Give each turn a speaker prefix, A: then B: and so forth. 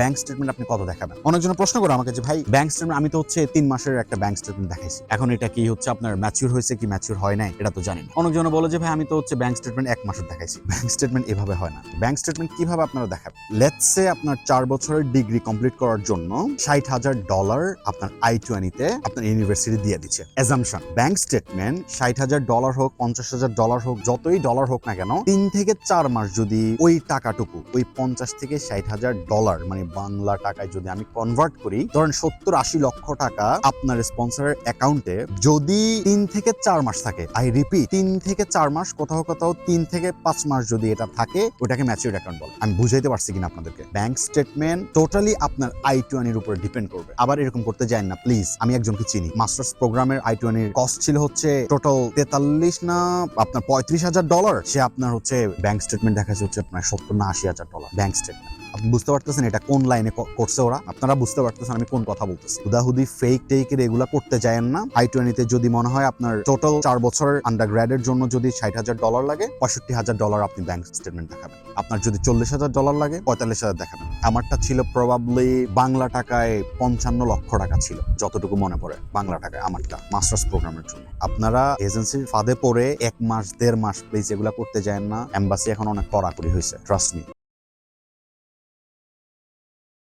A: Bank statement আপনি কত দেখাবেন? অনেকজন প্রশ্ন করে আমাকে যে, ভাই ব্যাংক স্টেটমেন্ট আমি তো হচ্ছে তিন মাসের একটা ব্যাংক স্টেটমেন্ট দেখাইছি। এখন এটা কি হচ্ছে আপনার ম্যাচিউর হয়েছে কি ম্যাচিউর হয় নাই? এটা তো জানি না। অনেকজন বলে যে, ভাই, আমি তো হচ্ছে ব্যাংক স্টেটমেন্ট এক মাসের দেখাইছি। ব্যাংক স্টেটমেন্ট এভাবে হয় না। ব্যাংক স্টেটমেন্ট কীভাবে আপনারা দেখাবেন? লেটসে আপনার চার বছরের ডিগ্রি কমপ্লিট করার জন্য ষাট হাজার ডলার আপনার আই টোয়েনিতে আপনার ইউনিভার্সিটি দিয়ে দিচ্ছে। এজামশন ব্যাংক স্টেটমেন্ট ষাট হাজার ডলার হোক, পঞ্চাশ হাজার ডলার হোক, যতই ডলার হোক না কেন, তিন থেকে চার মাস যদি ওই টাকাটুকু, ওই পঞ্চাশ থেকে ষাট হাজার ডলার মানে বাংলা টাকায় যদি আমি কনভার্ট করি, ধরেন সত্তর আশি লক্ষ টাকা আপনার স্পন্সরের অ্যাকাউন্টে যদি তিন থেকে চার মাস থাকে আই রিপিট তিন থেকে চার মাস, কোথাও কোথাও তিন থেকে পাঁচ মাস যদি এটা থাকে, ওটাকে ম্যাচিউর অ্যাকাউন্ট বলে। আমি বুঝাইতে পারছি কিনা আপনাদেরকে? ব্যাংক স্টেটমেন্ট টোটালি আপনার আই টোয়ানির উপরে ডিপেন্ড করবে। আবার এরকম করতে যায় না প্লিজ আমি একজনকে চিনি। মাস্টার্স প্রোগ্রামের আই টোয়ানির কস্ট ছিল হচ্ছে টোটাল তেতাল্লিশ না, আপনার পঁয়ত্রিশ হাজার ডলার সে আপনার হচ্ছে ব্যাংক স্টেটমেন্ট দেখাচ্ছে হচ্ছে আপনার সত্তর না আশি হাজার ডলার ব্যাংক স্টেটমেন্ট আপনি বুঝতে পারতেছেন এটা কোন লাইনে করছে ওরা? আপনারা বুঝতে পারতেছেন আমি কোন কথা বলতেছি। হুদাহুদি ফেক টেক টেকের এগুলা করতে যায়েন না। আই টোয়েন্টিতে যদি মনে হয় আপনার টোটাল চার বছরের আন্ডার গ্র্যাডের জন্য যদি ষাট হাজার ডলার লাগে, পঁয়ষট্টি হাজার ডলার আপনি ব্যাংক স্টেটমেন্ট দেখাবেন। আপনার যদি চল্লিশ হাজার ডলার লাগে, পঁয়তাল্লিশ হাজার দেখাবেন। আমারটা ছিল প্রবাবলি বাংলা টাকায় পঞ্চান্ন লক্ষ টাকা ছিল, যতটুকু মনে পড়ে বাংলা টাকায় আমারটা মাস্টার্স প্রোগ্রামের জন্য। আপনারা এজেন্সির ফাঁদে পড়ে এক মাস, দেড় মাস প্লিজ এগুলা করতে যায়েন না। এম্বাসি এখন অনেক কড়াকড়ি হয়েছে ট্রাস্ট মি